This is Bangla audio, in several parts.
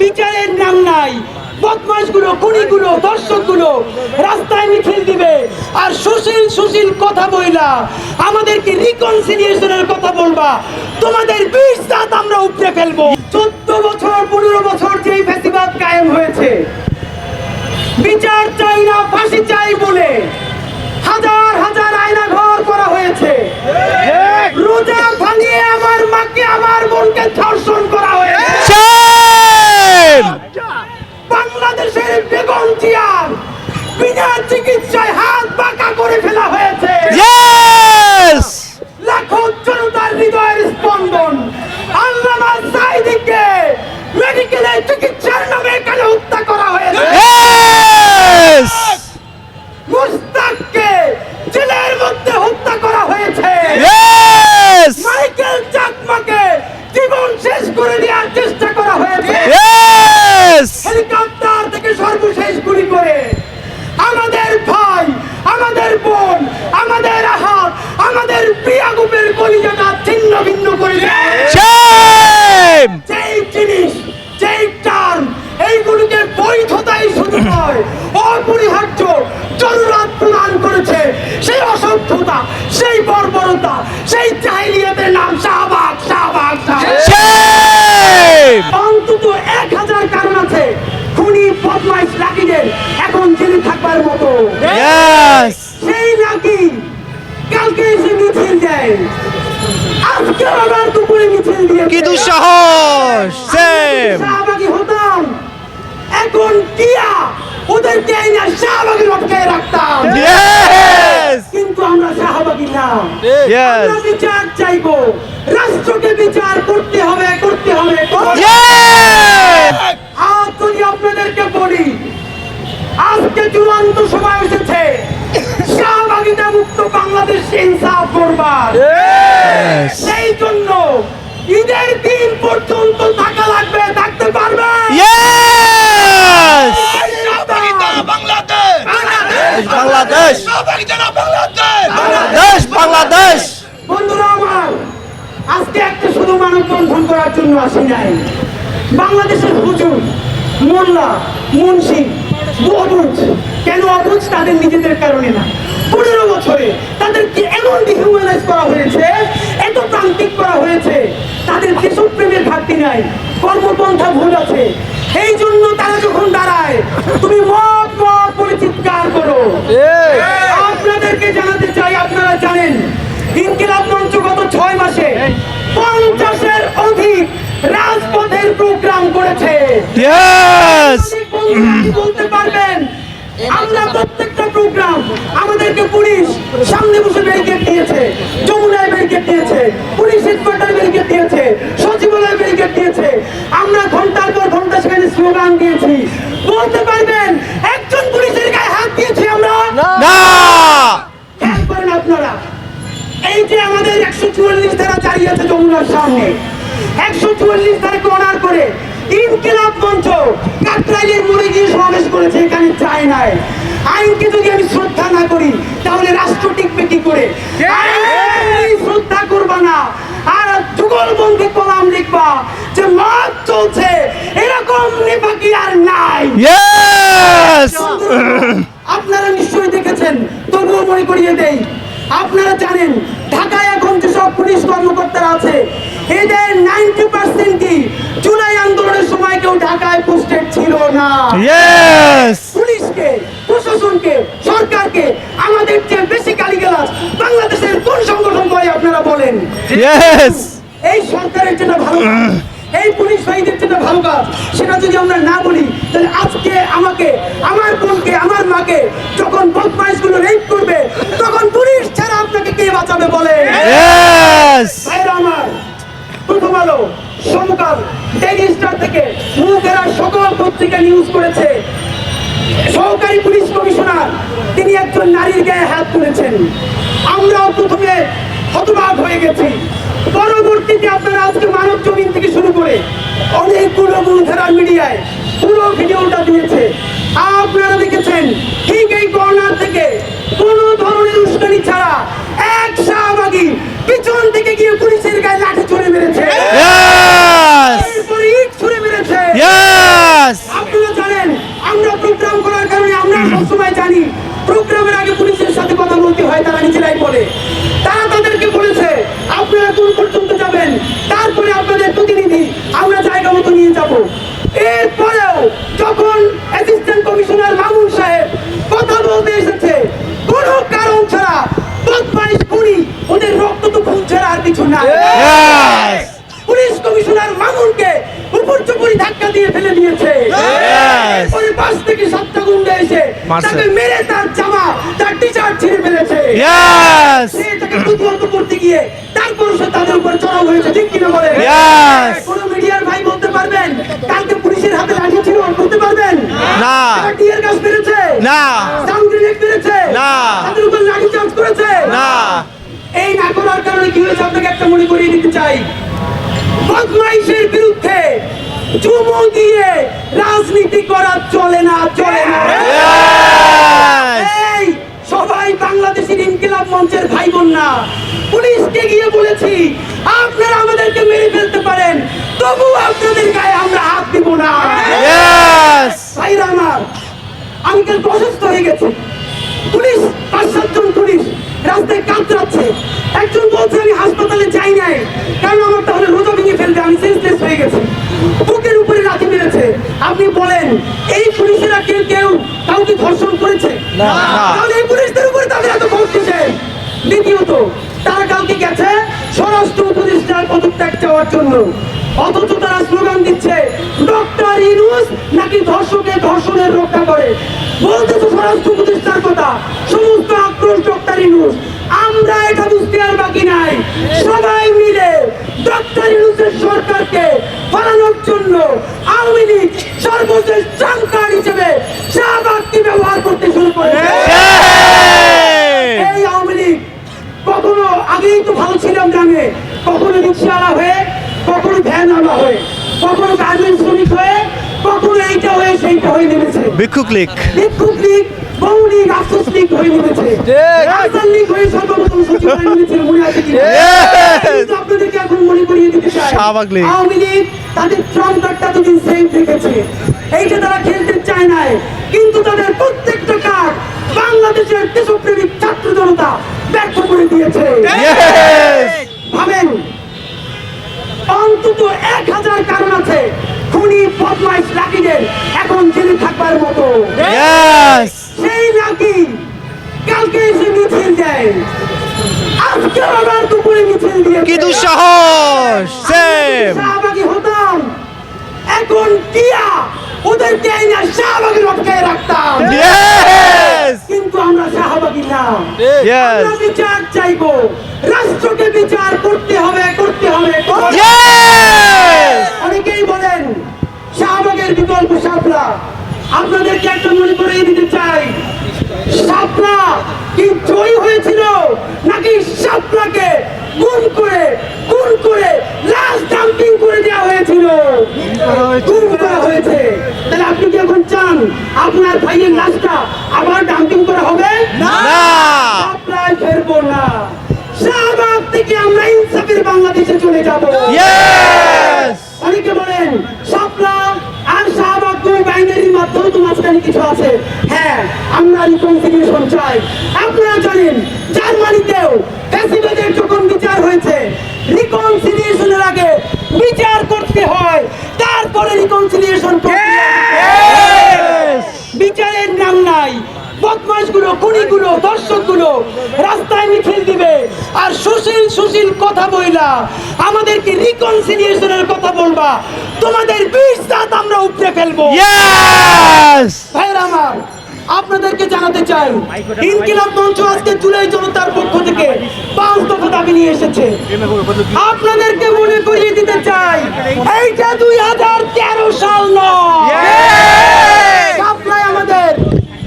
বিচারের নাম নাই। বদমাশগুলো খুনিগুলো দর্শকগুলো রাস্তায় মিছিল দিবে। আর সুশীল সুশীল কথা বইলা আমাদেরকে রিকনসিলিয়েশনের কথা বলবা। তোমাদের বিষ দাঁত আমরা উপড়ে ফেলব। চোদ্দ বছর পনেরো বছর যেই ফেসিবাদ কায়েম হয়েছে বিচার চাই না ফাঁসি চাই বলে হাজার হাজার আয়না ঘর করা হয়েছে। রোজা ভাঙিয়ে আমার মাকে আমার বোনকে আজকে আবার দুপুরে মিছিল দিয়ে কি দুঃসাহস সেম। শাহবাগি হতাম। এখন টিয়া ওদেরকে এই না শাহবাগি লটকায় রাখতাম কিন্তু আমরা শাহবাগি না। আমরা বিচার চাইব। রাষ্ট্রকে বিচার করতে হবে করতে হবে! আজ যদি আপনাদেরকে বলি আজকে চূড়ান্ত সময় এসেছে। মুক্ত বাংলাদেশ ইনসাফ করবার। সেই জন্য ঈদের দিন পর্যন্ত থাকা লাগবে থাকতে পারবে? বাংলাদেশ। বাংলাদেশ বাংলাদেশ। বন্ধুরা আমার আজকে একটা শুধু মানববন্ধন করার জন্য আসি নাই। বাংলাদেশের হুজুর মোল্লা মুন্সি কেন অবুজ তাদের নিজেদের কারণে না। পনেরো বছরে তাদেরকে এমন ডিহিউম্যানাইজ করা হয়েছে এত প্রান্তিক করা হয়েছে তাদের দেশপ্রেমের ঘাটতি নাই কর্মপন্থা ভুল আছে। এই জন্য তারা যখন দাঁড়ায় তুমি মত মত বলে চিৎকার করো। আপনাদেরকে জানাতে চাই আপনারা জানেন ইনকিলাব মঞ্চ গত ছয় মাসে পঞ্চাশের অধিক রাজপথের প্রোগ্রাম করেছে। বলতে পারবেন আমরা প্রত্যেকটা প্রোগ্রাম আমাদেরকে পুলিশ সামনে বসে ব্যারিকেড দিয়েছে যমুনায় ব্যারিকেড দিয়েছে পুলিশ হেডকোয়ার্টার ব্যারিকেড দিয়েছে সচিবালয় ব্যারিকেড দিয়েছে। আমরা ঘণ্টার পর ঘণ্টা সেখানে স্লোগান দিয়েছি। বলতে পারবেন একজন পুলিশের গায়ে হাত দিয়েছি আমরা? না। খেয়াল করেন আপনারা। এই যে আমাদের একশো চুয়াল্লিশ ধারা জারি আছে যমুনার সামনে একশো চুয়াল্লিশ ধারাকে অনার করে ইনকিলাব মঞ্চ কাকরাইলের মোড়ে গিয়ে সমাবেশ করেছে এখানে চায় নাই। আইনকে যদি আমি শ্রদ্ধা না করি তাহলে রাষ্ট্র টিকবে কি করে? শ্রদ্ধা করবা না। আর যুগলবন্দি কলাম লিখবা যে মত চলছে এরকম নেপাকি আর নাই। আপনারা নিশ্চয়ই দেখেছেন তবুও মনে করিয়ে দেই আপনারা জানেন পুলিশ কর্মকর্তারা আছে। এদের নাইনটি কি জুলাই আন্দোলনের সময় কেউ ঢাকায় পোস্টেড ছিল না। পুলিশকে প্রশাসনকে সরকারকে আমাদের যে বেশি গালিগালাজ বাংলাদেশের কোন সংগঠন করে আপনারা বলেন? এই সরকারের জন্য ভালো এই পুলিশ ভাইদের যেটা ভালো কাজ সেটা যদি আমরা না বলি তাহলে আজকে আমাকে আমার বোনকে আমার মাকে যখন বদমাইশগুলো রেপ করবে তখন পুলিশ ছাড়া আপনাকে কে বাঁচাবে বলে? আমার প্রথম আলো সমকাল ডেইলি স্টার থেকে মুখেরা সকল পত্রিকা নিউজ করেছে। সহকারী পুলিশ কমিশনার তিনি একজন নারীর গায়ে হাত তুলেছেন। আমরাও প্রথমে হতবাক হয়ে গেছি। পরবর্তীতে আপনারা আজকে মানব জমিন থেকে শুরু করে অনেকগুলো মূলধারার মিডিয়ায় পুরো ভিডিওটা দিয়েছে। আপনারা দেখেছেন ঠিক এই কর্নার থেকে কোন ধরনের উস্কানি ছাড়া এক শাহবাগী পিছন থেকে গিয়ে পুলিশের গায়ে লাঠি ছুড়ে মেরেছে। ছুড়ে মেরেছে। আপনারা জানেন আমরা প্রোগ্রাম করার কারণে আমরা সবসময় জানি যখন অ্যাসিস্ট্যান্ট কমিশনার মামুন সাহেব কথা বলতে এসেছে। কোনো কারণ ছাড়া বদমাইশ খুনি ওদের রক্ত তো খুন ছাড়া আর কিছু না পুলিশ কমিশনার মামুনকে উপর চুপুরি ধাক্কা দিয়ে ফেলে দিয়েছে! এরপরে পাশ থেকে সাতটা গুন্ডা এসে তাকে মেরে তার জামা তার টি শার্ট ছিঁড়ে ফেলেছে! সে তাকে প্রতিহত করতে গিয়ে তারপর সে তাদের উপর চড়াও হয়েছে ঠিক কিনা বলে! কোন মিডিয়ার ভাই বলতে পারবেন কালকে পুলিশের হাতে লাঠি ছিল পারবেন না। টিয়ার মেরেছে না। সাউন্ড গ্রেনেড মেরেছে না। তাদের উপর লাঠি চার্জ করেছে না। এই না করার কারণে কি হয়েছে আপনাকে একটা মনে করিয়ে দিতে চাই বদমাইশের বিরুদ্ধে চুমু দিয়ে রাজনীতি করা চলে না চলে না এই সবাই বাংলাদেশের ইনকিলাব মঞ্চের ভাই বোন না পুলিশকে গিয়ে বলেছি না ভাইরা আমার আমি কালকে অসুস্থ হয়ে গেছি। পুলিশ পাঁচ সাতজন পুলিশ রাস্তায় কাতরাচ্ছে। একজন বলছে আমি হাসপাতালে যাই নাই। কারণ আমার তাহলে রোজা ভেঙে ফেলবে? আমি সেন্সলেস হয়ে গেছি। বুকের উপরে লাঠি মেরেছে। আপনি বলেন এই পুলিশেরা কেউ কেউ কাউকে ধর্ষণ করেছে? তাহলে এই পুলিশদের উপরে তাদের এত ভোট দ্বিতীয়ত তারা কালকে গেছে স্বরাষ্ট্র উপদেষ্টার পদত্যাগ চাওয়ার জন্য। অথচ তারা স্লোগান দিচ্ছে ডক্টর ইনুস নাকি ধর্ষকে ধর্ষণের রক্ষা করে? বলতেছে স্বরাষ্ট্র উপদেষ্টার কথা। সমস্ত আক্রোশ ডক্টর আমরা এটা বুঝতে আর বাকি নাই। সবাই মিলে ডক্টর সরকারকে ফলানোর জন্য আওয়ামী লীগ সর্বশেষ ট্রাম্প হিসেবে শাহবাগকে ব্যবহার করতে শুরু করেছে। Yay! এই আওয়ামী লীগ কখনো আগেই তো ভালো ছিলাম গ্রামে। কখনো রিক্সাওয়ালা হয়ে কখনো ভ্যানওয়ালা হয়ে। কখনো শ্রমিক হয়ে কখনো এইটা হয়ে সেইটা হয়ে নেমেছে। ভিক্ষুক লীগ। বিক্ষোভ লীগ বহু লীগ লীগ হয়ে নেমেছে। লীগ হয়ে সর্বপ্রথম সচিব হয়ে নেমেছে মনে আছে কি কিন্তু আপনাদেরকে এখন মনে করিয়ে দিতে চাই শাহবাগ লীগ। আওয়ামী লীগ তাদের ট্রাম্প কার্ডটা দুদিন রেখেছে। এইটা তারা খেলতে চায় নাই কিন্তু তাদের প্রত্যেকটা কার্ড বাংলাদেশের দেশপ্রেমিক ছাত্র জনতা ব্যর্থ করে দিয়েছে। ভাবেন অন্তত এক হাজার কারণ আছে। খুনি বদমাইশ লাকিদের এখন জেলে থাকবার মতো! সেই লাকি কালকে এসে মিছিল দেয়। আজকে আবার দুপুরে মিছিল দিয়ে কি দুঃসাহস! সেম শাহবাগী হতাম। এখন টিয়া ওদেরকে এই না শাহবাগী রাখতাম। Yes! কিন্তু আমরা শাহবাগী না। আমরা বিচার চাইব। রাষ্ট্রকে বিচার করতে হবে করতে হবে! অনেকেই বলেন শাহবাগের বিকল্প শাপলা আপনাদেরকে একটা মনে করে দিতে চাই শাপলা কি জয়ী হয়েছিল নাকি শাপলাকে গুম করে গুম করে লাশ ডাম্পিং করে দেওয়া হয়েছিল গুম করা হয়েছে তাহলে আপনি কি এখন চান আপনার ভাইয়ের লাশটা আবার ডাম্পিং করা হবে না। শাপলায় ফেরবো না শাহবাগ থেকে আমরা ইনসাফের বাংলাদেশে চলে যাব Yes! অনেকে বলেন শাপলা আর শাহবাগ দুই বাইনারির মাধ্যমে তো মাঝখানে কিছু আছে হ্যাঁ আমরা চাই আপনারা জানেন জার্মানিতেও ফ্যাসিবাদের যখন বিচার হয়েছে রিকনসিলিয়েশনের আগে বিচার করতে হয়। তারপরে রিকনসিলিয়েশন! বিচারের নাম নাই। বদমাশগুলো খুনিগুলো দর্শকগুলো রাস্তায় মিছিল দিবে। আর সুশীল সুশীল কথা বইলা আমাদেরকে রিকনসিলিয়েশনের কথা বলবা। তোমাদের বিষ দাঁত আমরা উপড়ে ফেলব। আপনাদেরকে জানাতে চাই ইনকিলাব মঞ্চ আজকে জুলাই জনতার পক্ষ থেকে পাঁচ দফা দাবি নিয়ে এসেছে। আপনাদেরকে মনে করিয়ে দিতে চাই এইটা দুই হাজার তেরো সাল নয়। আমাদের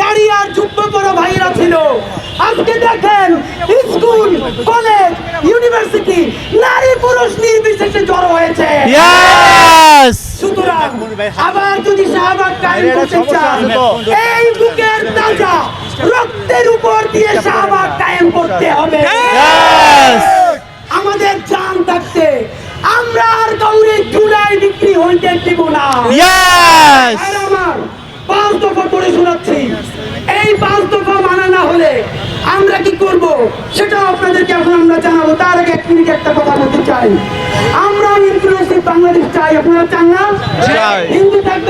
দাঁড়িয়ে আর যুদ্ধ করা ভাইরা ছিল। আজকে দেখেন স্কুল কলেজ ইউনিভার্সিটি নারী পুরুষ নির্বিশেষে জড়ো হয়েছে। সুতরাং আবার যদি শাহবাগ কায়েম করতে চান এই তাজা রক্তের উপর দিয়ে শাহবাগ কায়েম করতে হবে। আমাদের জান থাকতে আমরা আর কাউরে জুলাই বিক্রি হইতে দিব না। আমার পাঁচ দফা করে শোনাচ্ছি এই আমরা কি করব? সেটাও আপনাদেরকে এখন আমরা জানাব। তার আগে এক মিনিট একটা কথা বলতে চাই। আমরা ইনক্লুসিভ বাংলাদেশ চাই আপনারা চান না? হিন্দু থাকবে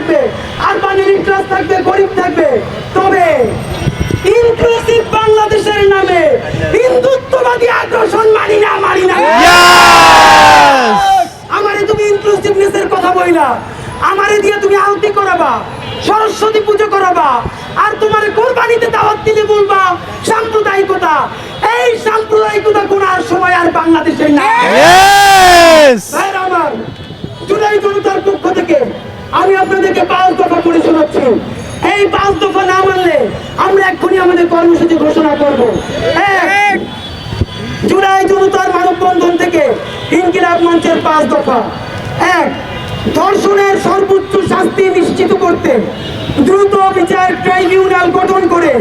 থাকবে আর বাঙালি ক্লাস থাকবে গরিব থাকবে। তবে ইনক্লুসিভ বাংলাদেশের নামে হিন্দুত্ববাদী আগ্রাসন মানি না মানি না। আমারে তুমি ইনক্লুসিভনেসের কথা বইলা। আমারে দিয়ে তুমি আলতি করাবা সরস্বতী পুজো করাবা আর তোমার কোরবানিতে দাওয়াত দিলে বলবা সাম্প্রদায়িকতা। এই সাম্প্রদায়িকতা কোনার সময় আর বাংলাদেশে না আমার জুলাই জনতার পক্ষ থেকে আমি আপনাদেরকে পাঁচ দফা করে শোনাচ্ছি। এই পাঁচ দফা না মানলে আমরা এক্ষুনি আমাদের কর্মসূচি ঘোষণা করব। এক জুলাই জনতার মানববন্ধন থেকে ইনকিলাব মঞ্চের পাঁচ দফা। এক ধর্ষণের সর্বোচ্চ শাস্তি নিশ্চিত করতে দ্রুত বিচার ট্রাইব্যুনাল গঠন করে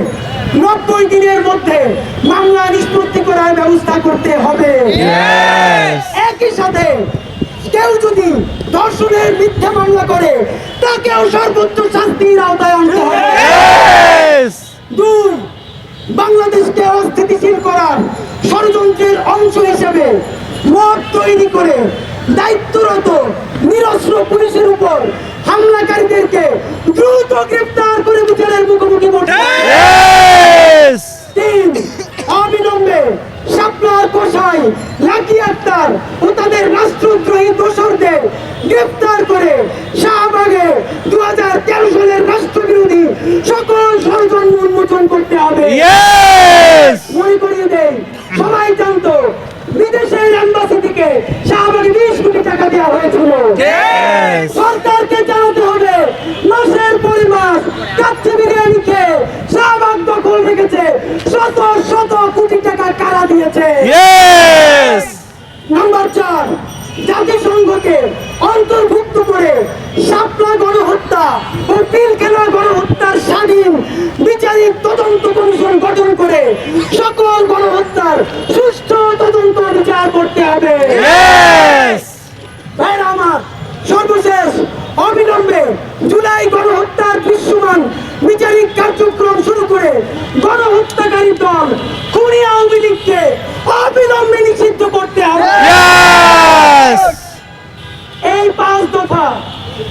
নব্বই দিনের মধ্যে মামলা নিষ্পত্তি করার ব্যবস্থা করতে হবে। একই সাথে কেউ যদি ধর্ষণের মিথ্যা মামলা করে তাকেও সর্বোচ্চ শাস্তির আওতায় আনতে হবে। দুই বাংলাদেশকে অস্থিতিশীল করার ষড়যন্ত্রের অংশ হিসেবে মত তৈরি করে দায়িত্বরত নিরস্ত্র পুলিশের উপর হামলাকারীদেরকে দ্রুত গ্রেফতার করে বিচারের মুখোমুখি করতে লাকি আক্তার ও তাদের রাষ্ট্রদ্রোহী দোসরদের গ্রেফতার করে শাহবাগে দু হাজার তেরো সালের রাষ্ট্রবিরোধী সকল ষড়যন্ত্র উন্মোচন করতে হবে। মনে করিয়ে দেই সবাই জানতো বিদেশের এম্বাসি থেকে শাহবাগে বিশ কোটি টাকা দেওয়া হয়েছিল। সরকারকে জানাতে হবে গণহত্যাকারী দল খুনি আওয়ামী লীগকে অবিলম্বে নিষিদ্ধ করতে হবে। এই পাঁচ দফা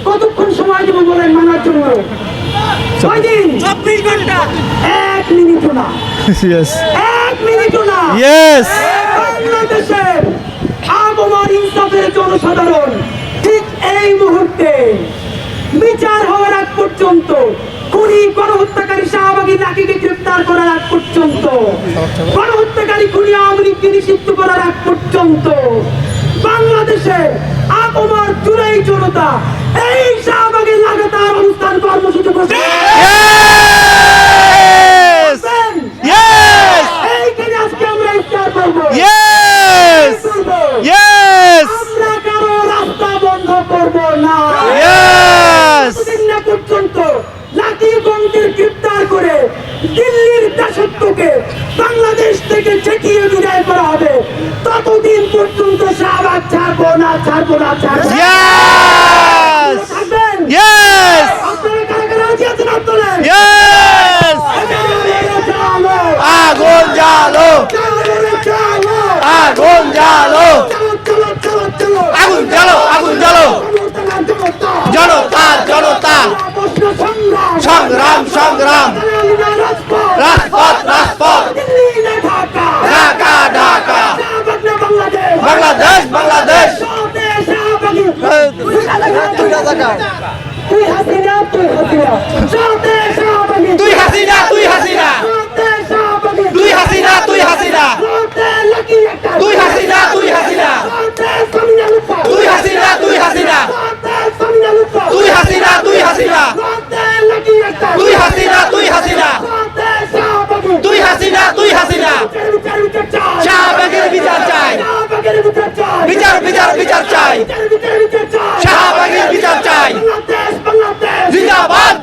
কতক্ষণ সময় দেবো বলেন মানার জন্য? কয়দিন? চব্বিশ ঘণ্টা। এক মিনিটও না। এক মিনিটও না। বাংলাদেশের আগমন ইনসাফের জনসাধারণ ঠিক এই মুহূর্তে বিচার হওয়ার আগ পর্যন্ত খুনি গণহত্যাকারী শাহবাগী লাকিকে গ্রেফতার করার আগ পর্যন্ত। গণহত্যাকারী খুনি আওয়ামী লীগকে নিষিদ্ধ করার আগ পর্যন্ত। বাংলাদেশে জুলাই জনতা এই শাহবাগী লাগাতার অবস্থান কর্মসূচি Yes! Yes! আমরা কারও রাস্তা বন্ধ করব না। না ছাড়বো না ছাড়বো Yes! Yes! আগুন জ্বালো। আগুন জ্বালো। আগুন জ্বালো আগুন জ্বালো। সংগ্রাম সংগ্রাম। রাজপথ রাজপথ। তুই হাসিনা তুই হাসিনা। তুই হাসিনা তুই হাসিনা। তুই হাসিনা তুই হাসিনা। তুই হাসিনা তুই হাসিনা। তুই হাসিনা তুই হাসিনা। তুই হাসিনা তুই হাসিনা। তুই হাসিনা তুই হাসিনা। তুই হাসিনা তুই হাসিনা। শাহবাগের বিচার চাই। বিচার বিচার বিচার চাই। জিন্দাবাদ বিচার চাই জিন্দাবাদ।